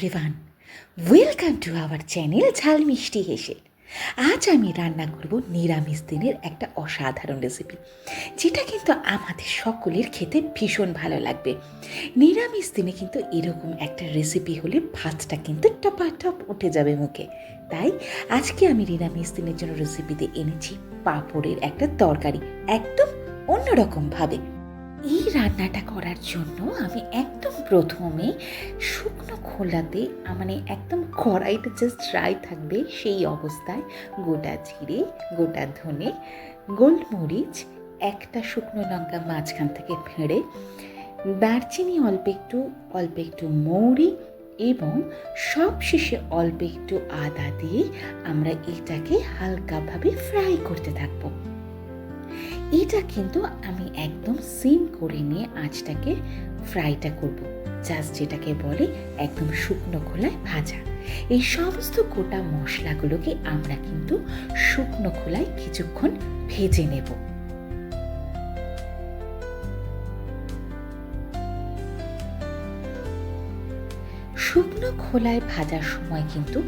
Everyone, welcome to our channel ঝাল মিষ্টি হেসে। আজ আমি রান্না করব নিরামিষ দিনের একটা অসাধারণ রেসিপি, যেটা কিন্তু আমাদের সকলের খেতে ভীষণ ভালো লাগবে। নিরামিষ দিনে কিন্তু এরকম একটা রেসিপি হলে ভাতটা কিন্তু টপাটপ উঠে যাবে মুখে। তাই আজকে আমি নিরামিষ দিনের জন্য রেসিপিতে এনেছি পাঁপড়ের একটা তরকারি, একদম অন্যরকমভাবে। এই রান্নাটা করার জন্য আমি একদম প্রথমে শুকনো খোলাতে মানে একদম কড়াইটা জাস্ট ড্রাই থাকবে সেই অবস্থায় গোটা জিরে, গোটা ধনে, গোলমরিচ, একটা শুকনো লঙ্কা মাঝখান থেকে ফেড়ে, দারচিনি অল্প একটু অল্প একটু মৌরি এবং সব শেষে অল্প একটু আদা দিয়ে আমরা এটাকে হালকাভাবে ফ্রাই করতে থাকব। এটা কিন্তু আমি একদম সিম করে নিয়ে আঁচটাকে ফ্রাইটা করব। জাস্ট যেটাকে বলে একদম শুকনো খোলায় ভাজা। এই সমস্ত গোটা মশলাগুলোকে আমরা কিন্তু শুকনো খোলায় কিছুক্ষণ ভেজে নেব। শুকনো খোলায় ভাজার সময় কিন্তু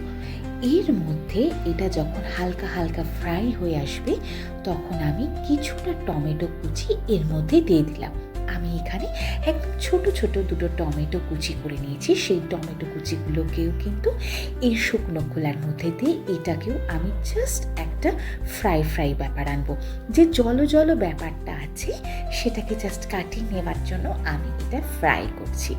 এর মধ্যে এটা যখন হালকা হালকা ফ্রাই হয়ে আসবে, তখন আমি কিছুটা টমেটো কুচি এর মধ্যে দিয়ে দিলাম। আমি এখানে একদম ছোট ছোট দুটো টমেটো কুচি করে নিয়েছি। সেই টমেটো কুচিগুলোকেও কিন্তু এই শুকনো খোলার মধ্যে দিয়ে এটাকেও আমি জাস্ট একটা ফ্রাই ফ্রাই ব্যাপার আনব। যে জল জল ব্যাপারটা আছে, সেটাকে জাস্ট কাটিয়ে নেওয়ার জন্য আমি এটা ফ্রাই করছি।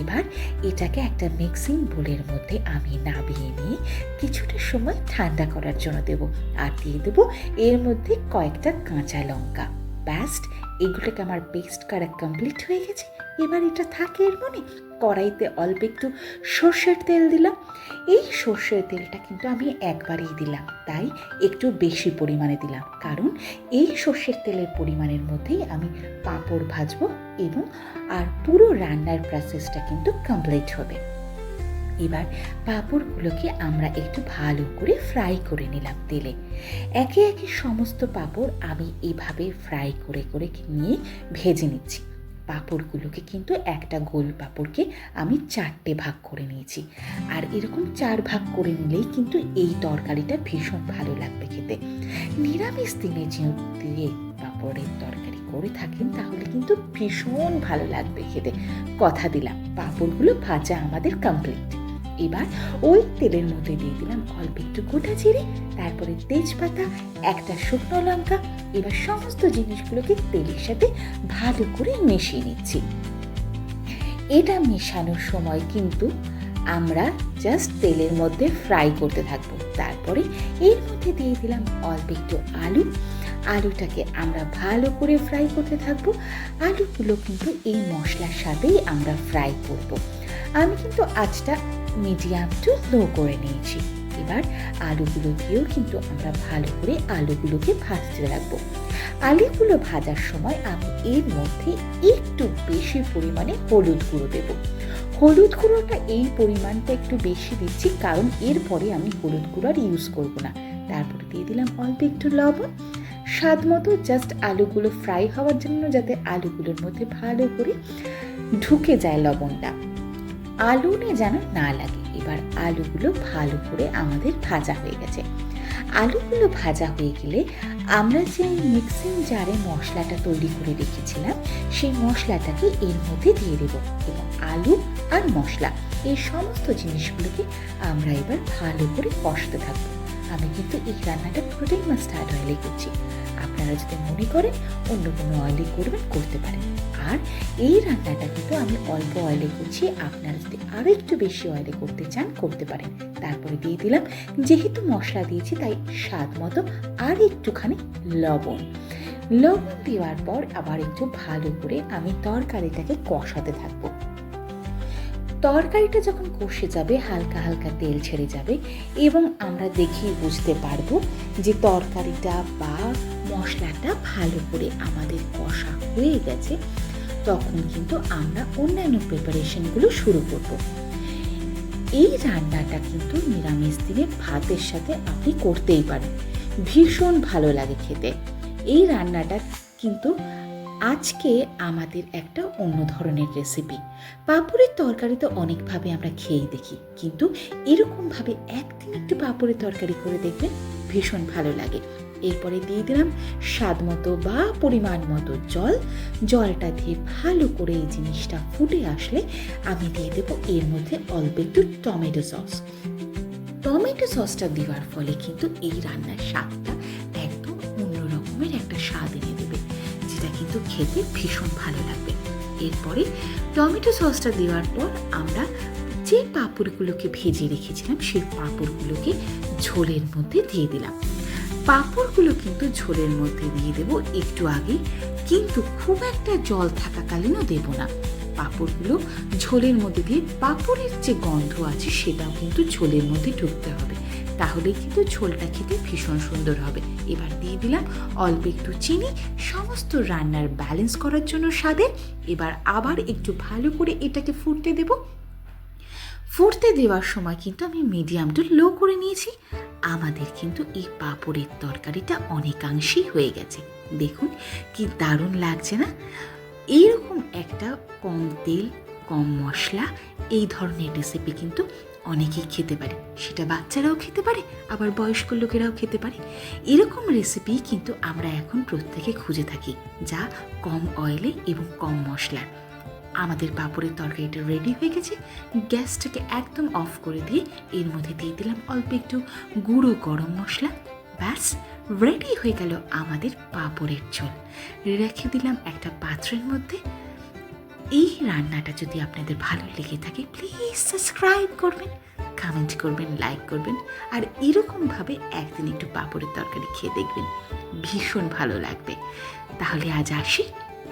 এবার এটাকে একটা মিক্সিং বোলের মধ্যে আমি নামিয়ে নিয়ে কিছুটা সময় ঠান্ডা করার জন্য দেব। আর দিয়ে দেবো এর মধ্যে কয়েকটা কাঁচা লঙ্কা। ব্যাস্ট এগুলোকে আমার পেস্ট করা কমপ্লিট হয়ে গেছে। এবার এটা থাকে এর মনে কড়াইতে অল্প একটু সর্ষের তেল দিলাম। এই সর্ষের তেলটা কিন্তু আমি একবারেই দিলাম, তাই একটু বেশি পরিমাণে দিলাম। কারণ এই সর্ষের তেলের পরিমাণের মধ্যেই আমি পাঁপড় ভাজবো এবং আর পুরো রান্নার প্রসেসটা কিন্তু কমপ্লিট হবে। এবার পাঁপড়গুলোকে আমরা একটু ভালো করে ফ্রাই করে নিলাম তেলে। একে একে সমস্ত পাঁপড় আমি এভাবে ফ্রাই করে করে নিয়ে ভেজে নিচ্ছি। পাঁপড়গুলোকে কিন্তু একটা গোল পাঁপড়কে আমি চারটে ভাগ করে নিয়েছি। আর এরকম চার ভাগ করে নিলেই কিন্তু এই তরকারিটা ভীষণ ভালো লাগবে খেতে। নিরামিষ দিনে যে পাঁপড়ের তরকারি করে থাকেন, তাহলে কিন্তু ভীষণ ভালো লাগবে খেতে। কথা দিলাম, পাঁপড়গুলো ভাজা আমাদের কমপ্লিট এবার ওই তেলের মধ্যে দিয়ে দিলাম অল্প একটু গোটা জিরে, তারপরে তেজপাতা, একটা শুকনো লঙ্কা, এবার সমস্ত জিনিসগুলোকে তেলের সাথে ভালো করে মিশিয়ে নিচ্ছি। এটা মেশানোর সময় কিন্তু আমরা জাস্ট তেলের মধ্যে ফ্রাই করতে থাকব। তারপরে এর মধ্যে দিয়ে দিলাম অল্প একটু আলু। আলুটাকে আমরা ভালো করে ফ্রাই করতে থাকব। আলুগুলো কিন্তু এই মশলার সাথেই আমরা ফ্রাই করব। আমি কিন্তু আজটা মিডিয়াম টু লো করে নিয়েছি। এবার আলুগুলো দিয়েও কিন্তু আমরা ভালো করে আলুগুলোকে ভাজতে রাখব আলুগুলো ভাজার সময় আমি এর মধ্যে একটু বেশি পরিমাণে হলুদ গুঁড়ো দেব। হলুদ গুঁড়োটা এই পরিমাণটা একটু বেশি দিচ্ছি কারণ এরপরে আমি হলুদ গুঁড়ো আর ইউজ করব না। তারপরে দিয়ে দিলাম অল্প একটু লবণ। স্বাদ মতো জাস্ট আলুগুলো ফ্রাই হওয়ার জন্য যাতে আলুগুলোর মধ্যে ভালো করে ঢুকে যায় লবণটা। আলুনে যেন না লাগে। এবার আলুগুলো ভালো করে আমাদের ভাজা হয়ে গেছে। আলুগুলো ভাজা হয়ে গেলে আমরা যে মিক্সিং জারে মশলাটা তৈরি করে রেখেছিলাম, সেই মশলাটাকে এর মধ্যে দিয়ে দেবো এবং আলু আর মশলা, এই সমস্ত জিনিসগুলোকে আমরা এবার ভালো করে কষতে থাকব। আমি কিন্তু এই রান্নাটা পুরোটাই মাস্টার্ড অয়েলে করছি। আপনারা যদি মনে করেন অন্য কোনো অয়েলে করবেন, করতে পারেন। আর এই রান্নাটা কিন্তু আমি অল্প অয়েলে করছি। আপনারা যদি আরও একটু বেশি অয়েলে করতে চান, করতে পারেন। তারপরে দিয়ে দিলাম যেহেতু মশলা দিয়েছি, তাই স্বাদ মতো আর একটুখানি লবণ। লবণ দেওয়ার পর আবার একটু ভালো করে আমি তরকারিটাকে কষাতে থাকব। তরকারিটা যখন কষে যাবে, হালকা হালকা তেল ছেড়ে যাবে এবং আমরা দেখেই বুঝতে পারব যে তরকারিটা বা মশলাটা ভালো করে আমাদের কষা হয়ে গেছে, তখন কিন্তু আমরা অন্যান্য প্রিপারেশনগুলো শুরু করব। এই রান্নাটা কিন্তু নিরামিষ দিনে ভাতের সাথে আপনি করতেই পারেন। ভীষণ ভালো লাগে খেতে। এই রান্নাটা কিন্তু আজকে আমাদের একটা অন্য ধরনের রেসিপি পাঁপড়ের তরকারি তো অনেকভাবে আমরা খেয়েই দেখি, কিন্তু এরকমভাবে একদিন একটু পাঁপড়ের তরকারি করে দেখবেন ভীষণ ভালো লাগে। এরপরে দিয়ে দিলাম স্বাদ মতো বা পরিমাণ মতো জল। জলটা দিয়ে ভালো করে এই জিনিসটা ফুটে আসলে আমি দিয়ে দেবো এর মধ্যে অল্প একটু টমেটো সস। টমেটো সসটা দেওয়ার ফলে কিন্তু এই রান্নার স্বাদটা একদম অন্য রকমের একটা স্বাদ এনে দেবে। কিন্তু খেতে ভীষণ ভালো লাগবে। এরপরে টমেটো সসটা দেওয়ার পর আমরা যে পাঁপড়গুলোকে ভেজে রেখেছিলাম, সেই পাঁপড়গুলোকে ঝোলের মধ্যে দিয়ে দিলাম। পাঁপড়গুলো কিন্তু ঝোলের মধ্যে দিয়ে দেব একটু আগে, কিন্তু খুব একটা জল থাকাকালীনও দেব না। পাঁপড়গুলো ঝোলের মধ্যে দিয়ে, পাঁপড়ের যে গন্ধ আছে সেটাও কিন্তু ঝোলের মধ্যে ঢুকতে হবে। তাহলে কিন্তু ঝোলটা খেতে ভীষণ সুন্দর হবে। এবার দিয়ে দিলাম অল্প একটু চিনি, সমস্ত রান্নার ব্যালেন্স করার জন্য স্বাদের। এবার আবার একটু ভালো করে এটাকে ফুটতে দেব। ফুটতে দেওয়ার সময় কিন্তু আমি মিডিয়াম টু লো করে নিয়েছি। আমাদের কিন্তু এই পাঁপড়ের তরকারিটা অনেকাংশেই হয়ে গেছে। দেখুন কি দারুণ লাগছে না? এইরকম একটা কম তেল, কম মশলা, এই ধরনের রেসিপি কিন্তু অনেকেই খেতে পারে। সেটা বাচ্চারাও খেতে পারে, আবার বয়স্ক লোকেরাও খেতে পারে। এরকম রেসিপি কিন্তু আমরা এখন প্রত্যেকে খুঁজে থাকি, যা কম অয়েলে এবং কম মশলার। আমাদের পাপড়ের তরকারিটা রেডি হয়ে গেছে, গ্যাসটাকে একদম অফ করে দিয়ে এর মধ্যে দিয়ে দিলাম অল্প একটু গুঁড়ো গরম মশলা। ব্যাস রেডি হয়ে গেল আমাদের পাপড়ের ঝোল। রেখে দিলাম একটা পাত্রের মধ্যে। এই রান্নাটা যদি আপনাদের ভালো লেগে থাকে প্লিজ সাবস্ক্রাইব করবেন কমেন্ট করবেন লাইক করবেন, আর এরকমভাবে একদিন একটু পাপড়ের তরকারি খেয়ে দেখবেন। ভীষণ ভালো লাগবে। তাহলে আজ আসি।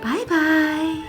Bye bye